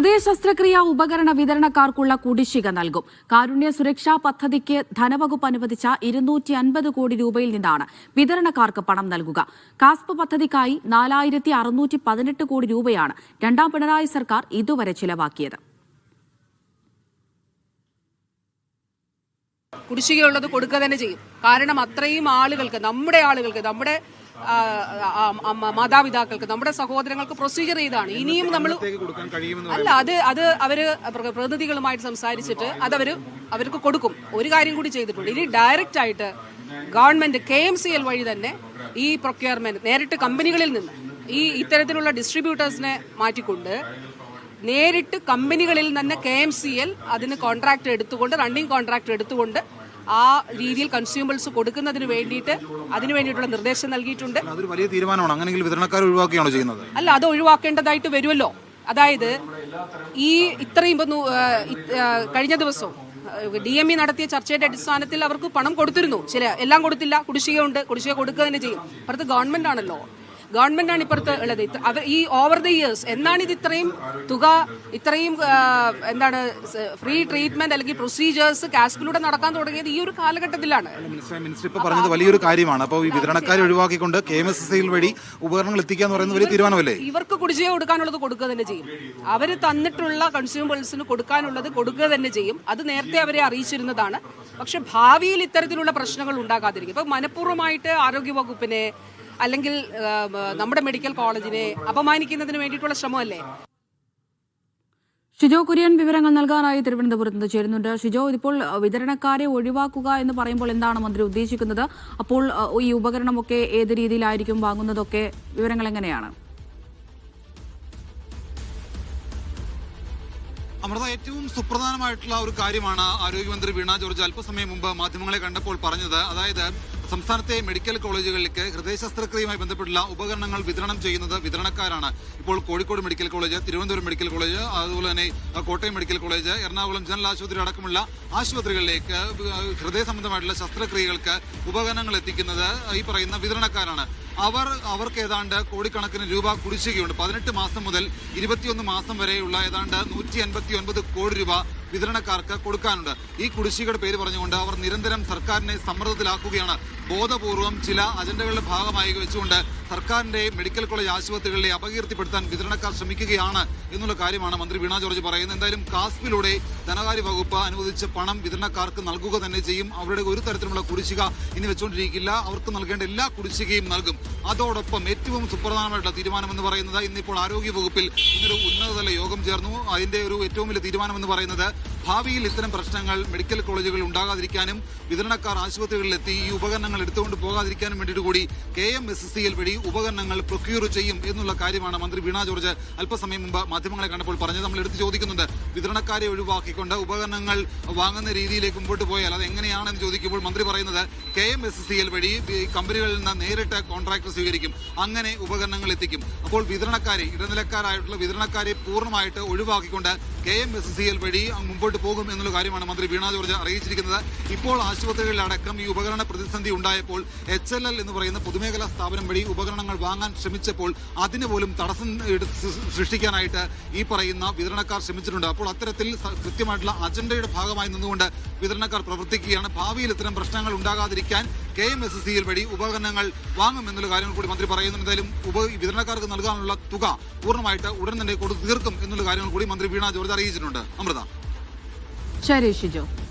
ഹൃദയ ശസ്ത്രക്രിയ ഉപകരണ വിതരണക്കാർക്കുള്ള കുടിശ്ശിക നൽകും. കാരുണ്യ സുരക്ഷാ പദ്ധതിക്ക് ധനവകുപ്പ് അനുവദിച്ച ഇരുന്നൂറ്റി അൻപത് കോടി രൂപയിൽ നിന്നാണ് വിതരണക്കാർക്ക് പണം നൽകുക. കാസ്പ് പദ്ധതിക്കായി നാലായിരത്തി അറുന്നൂറ്റി പതിനെട്ട് കോടി രൂപയാണ് രണ്ടാം പിണറായി സർക്കാർ ഇതുവരെ ചിലവാക്കിയത്. കുടിശ്ശികയുള്ളത് കൊടുക്കുക തന്നെ ചെയ്യും. കാരണം അത്രയും ആളുകൾക്ക് നമ്മുടെ ആളുകൾക്ക് നമ്മുടെ മാതാപിതാക്കൾക്ക് നമ്മുടെ സഹോദരങ്ങൾക്ക് പ്രൊസീജിയർ ചെയ്താണ്. ഇനിയും നമ്മൾ അല്ല അത് അത് അവർ പ്ര- പ്രതിനിധികളുമായിട്ട് സംസാരിച്ചിട്ട് അത് അവർ അവർക്ക് കൊടുക്കും. ഒരു കാര്യം കൂടി ചെയ്തിട്ടുണ്ട്. ഇനി ഡയറക്റ്റ് ആയിട്ട് government K M C L വഴി തന്നെ ഈ പ്രൊക്യൂർമെന്റ് നേരിട്ട് കമ്പനികളിൽ നിന്ന് ഈ ഇത്തരത്തിലുള്ള ഡിസ്ട്രിബ്യൂട്ടേഴ്സിനെ മാറ്റിക്കൊണ്ട് നേരിട്ട് കമ്പനികളിൽ തന്നെ കെ എം സി എൽ അതിന് കോൺട്രാക്ട് എടുത്തുകൊണ്ട് റണ്ണിങ് കോൺട്രാക്ട് എടുത്തുകൊണ്ട് ആ രീതിയിൽ കൺസ്യൂമേഴ്സ് കൊടുക്കുന്നതിന് വേണ്ടിയിട്ട് അതിന് വേണ്ടിയിട്ടുള്ള നിർദ്ദേശം നൽകിയിട്ടുണ്ട്. അതൊരു വലിയ തീരുമാനമാണ്. അങ്ങനെയെങ്കിൽ വിതരണക്കാർ ഒഴിവാക്കുകയാണോ ചെയ്യുന്നത്? അല്ല അത് ഒഴിവാക്കേണ്ടതായിട്ട് വരുമല്ലോ. അതായത് ഈ ഇത്രയും ഇപ്പൊ കഴിഞ്ഞ ദിവസവും ഡി എം ഇ നടത്തിയ ചർച്ചയുടെ അടിസ്ഥാനത്തിൽ അവർക്ക് പണം കൊടുത്തിരുന്നു. ചില എല്ലാം കൊടുത്തില്ല. കുടിശ്ശിക ഉണ്ട് കുടിശ്ശിക കൊടുക്കുക തന്നെ ചെയ്യും. അപ്പുറത്ത് ഗവൺമെന്റ് ആണല്ലോ. ഗവൺമെന്റ് ആണ് ഇപ്പുറത്ത് ഉള്ളത്. ഈ ഓവർ ദി ഇയേഴ്സ് എന്നാണ് ഇത് ഇത്രയും തുക ഇത്രയും എന്താണ് ഫ്രീ ട്രീറ്റ്മെന്റ് അല്ലെങ്കിൽ പ്രൊസീജിയേഴ്സ് കാസ്പിലൂടെ നടക്കാൻ തുടങ്ങിയത് ഈ ഒരു കാലഘട്ടത്തിലാണ്. മിനിസ്റ്റർ പറഞ്ഞത് വലിയൊരു കാര്യമാണ്. അപ്പോൾ ഈ വിതരണക്കാരെ ഒഴിവാക്കിക്കൊണ്ട് കെ എം എസ് എസ് സിയിൽ വഴി ഉപകരണങ്ങൾ എത്തിക്കുക എന്ന് പറയുന്നത് വലിയ തീരുമാനമല്ലേ? ഇവർക്ക് കുടിശ്ശിക കൊടുക്കാനുള്ളത് കൊടുക്കുക തന്നെ ചെയ്യും. അവർ തന്നിട്ടുള്ള കൺസ്യൂമേഴ്സിന് കൊടുക്കാനുള്ളത് കൊടുക്കുക തന്നെ ചെയ്യും. അത് നേരത്തെ അവരെ അറിയിച്ചിരുന്നതാണ്. പക്ഷെ ഭാവിയിൽ ഇത്തരത്തിലുള്ള പ്രശ്നങ്ങൾ ഉണ്ടാകാതിരിക്കും. ഇപ്പൊ മനഃപൂർവമായിട്ട് ആരോഗ്യവകുപ്പിനെ അല്ലെങ്കിൽ നമ്മുടെ മെഡിക്കൽ കോളേജിനെ അപമാനിക്കുന്നതിന് വേണ്ടിയിട്ടുള്ള ശ്രമമല്ലേ? ഷിജോ കുര്യൻ വിവരങ്ങൾ നൽകാനായി തിരുവനന്തപുരത്ത് നിന്ന് ചേരുന്നുണ്ട്. ഷിജോ ഇതിപ്പോൾ വിതരണക്കാരെ ഒഴിവാക്കുക എന്ന് പറയുമ്പോൾ എന്താണ് മന്ത്രി ഉദ്ദേശിക്കുന്നത്? അപ്പോൾ ഈ ഉപകരണമൊക്കെ ഏത് രീതിയിലായിരിക്കും വാങ്ങുന്നതൊക്കെ വിവരങ്ങൾ എങ്ങനെയാണ്? അമൃത ഏറ്റവും സുപ്രധാനമായിട്ടുള്ള ഒരു കാര്യമാണ് ആരോഗ്യമന്ത്രി വീണ ജോർജ്. അല്പസമയം മുമ്പ് മാധ്യമങ്ങളെ കണ്ടപ്പോൾ പറഞ്ഞത്. അതായത് സംസ്ഥാനത്തെ മെഡിക്കൽ കോളേജുകളിലേക്ക് ഹൃദയ ശസ്ത്രക്രിയയുമായി ബന്ധപ്പെട്ടുള്ള ഉപകരണങ്ങൾ വിതരണം ചെയ്യുന്നത് വിതരണക്കാരാണ്. ഇപ്പോൾ Kozhikode medical college Thiruvananthapuram medical college അതുപോലെ തന്നെ Kottayam medical college Ernakulam general ആശുപത്രി അടക്കമുള്ള ആശുപത്രികളിലേക്ക് ഹൃദയ സംബന്ധമായിട്ടുള്ള ശസ്ത്രക്രിയകൾക്ക് ഉപകരണങ്ങൾ എത്തിക്കുന്നത് ഈ പറയുന്ന വിതരണക്കാരാണ്. അവർ അവർക്ക് ഏതാണ്ട് കോടിക്കണക്കിന് രൂപ കുടിശ്ശികയുണ്ട്. പതിനെട്ട് മാസം മുതൽ ഇരുപത്തിയൊന്ന് മാസം വരെയുള്ള ഏതാണ്ട് നൂറ്റി അൻപത്തി ഒൻപത് കോടി രൂപ വിതരണക്കാർക്ക് കൊടുക്കാനുണ്ട്. ഈ കുടിശ്ശികയുടെ പേര് പറഞ്ഞുകൊണ്ട് അവർ നിരന്തരം സർക്കാരിനെ സമ്മർദ്ദത്തിലാക്കുകയാണ്. ബോധപൂർവം ചില അജണ്ടകളുടെ ഭാഗമായി വെച്ചുകൊണ്ട് സർക്കാരിന്റെ മെഡിക്കൽ കോളേജ് ആശുപത്രികളിലെ അപകീർത്തിപ്പെടുത്താൻ വിതരണക്കാർ ശ്രമിക്കുകയാണ് എന്നുള്ള കാര്യമാണ് മന്ത്രി വീണ ജോർജ് പറയുന്നത്. എന്തായാലും കാസ്പിലൂടെ ധനകാര്യ വകുപ്പ് അനുവദിച്ച പണം വിതരണക്കാർക്ക് നൽകുക തന്നെ ചെയ്യും. അവരുടെ ഒരു തരത്തിലുള്ള കുടിശ്ശിക ഇനി വെച്ചുകൊണ്ടിരിക്കില്ല അവർക്ക് നൽകേണ്ട എല്ലാ കുടിശ്ശികയും നൽകും. അതോടൊപ്പം ഏറ്റവും സുപ്രധാനമായിട്ടുള്ള തീരുമാനം എന്ന് പറയുന്നത് ഇന്നിപ്പോൾ ആരോഗ്യ വകുപ്പിൽ ഇന്നൊരു ഉന്നതതല യോഗം ചേർന്നു. അതിന്റെ ഒരു ഏറ്റവും വലിയ തീരുമാനമെന്ന് പറയുന്നത് ഭാവിയിൽ ഇത്തരം പ്രശ്നങ്ങൾ മെഡിക്കൽ കോളേജുകളിൽ ഉണ്ടാകാതിരിക്കാനും വിതരണക്കാർ ആശുപത്രികളിലെത്തി ഈ ഉപകരണങ്ങൾ എടുത്തുകൊണ്ട് പോകാതിരിക്കാനും വേണ്ടിയിട്ട് കൂടി കെ എം എസ് വഴി ഉപകരണങ്ങൾ പ്രൊക്യൂർ ചെയ്യും എന്നുള്ള കാര്യമാണ് മന്ത്രി വീണ ജോർജ് അല്പസമയം മുമ്പ് മാധ്യമങ്ങളെ കണ്ടപ്പോൾ പറഞ്ഞത്. നമ്മൾ എടുത്തു ചോദിക്കുന്നുണ്ട് വിതരണക്കാരെ ഒഴിവാക്കിക്കൊണ്ട് ഉപകരണങ്ങൾ വാങ്ങുന്ന രീതിയിലേക്ക് മുമ്പോട്ട് പോയാൽ അത് എങ്ങനെയാണെന്ന് ചോദിക്കുമ്പോൾ മന്ത്രി പറയുന്നത് K M S C L വഴി കമ്പനികളിൽ നിന്ന് നേരിട്ട് കോൺട്രാക്ട് സ്വീകരിക്കും അങ്ങനെ ഉപകരണങ്ങൾ എത്തിക്കും. അപ്പോൾ വിതരണക്കാരെ ഇടനിലക്കാരായിട്ടുള്ള വിതരണക്കാരെ പൂർണമായിട്ട് ഒഴിവാക്കിക്കൊണ്ട് K M S C L വഴി മുമ്പോട്ട് പോകും എന്നുള്ള കാര്യമാണ് മന്ത്രി വീണ ജോർജ് അറിയിച്ചിരിക്കുന്നത്. ഇപ്പോൾ ആശുപത്രികളിലടക്കം ഈ ഉപകരണ പ്രതിസന്ധി ഉണ്ടായപ്പോൾ എച്ച് എൽ എൽ എന്ന് പറയുന്ന പൊതുമേഖലാ സ്ഥാപനം വഴി ഉപകരണങ്ങൾ വാങ്ങാൻ ശ്രമിച്ചപ്പോൾ അതിന് പോലും തടസ്സം സൃഷ്ടിക്കാനായിട്ട് ഈ പറയുന്ന വിതരണക്കാർ ശ്രമിച്ചിട്ടുണ്ട്. അപ്പോൾ അത്തരത്തിൽ കൃത്യമായിട്ടുള്ള അജണ്ടയുടെ ഭാഗമായി നിന്നുകൊണ്ട് വിതരണക്കാർ പ്രവർത്തിക്കുകയാണ്. ഭാവിയിൽ ഇത്തരം പ്രശ്നങ്ങൾ ഉണ്ടാകാതിരിക്കാൻ കെ എം എസ് സിയിൽ വഴി ഉപകരണങ്ങൾ വാങ്ങും എന്നുള്ള കാര്യങ്ങൾ കൂടി മന്ത്രി പറയുന്നു എന്തായാലും ഉപ വിതരണക്കാർക്ക് നൽകാനുള്ള തുക പൂർണമായിട്ട് ഉടൻ തന്നെ കൊടുത്തു തീർക്കും എന്നുള്ള കാര്യങ്ങൾ കൂടി മന്ത്രി വീണ ജോർജ് അറിയിച്ചിട്ടുണ്ട്. അമൃത. Cherish Joe.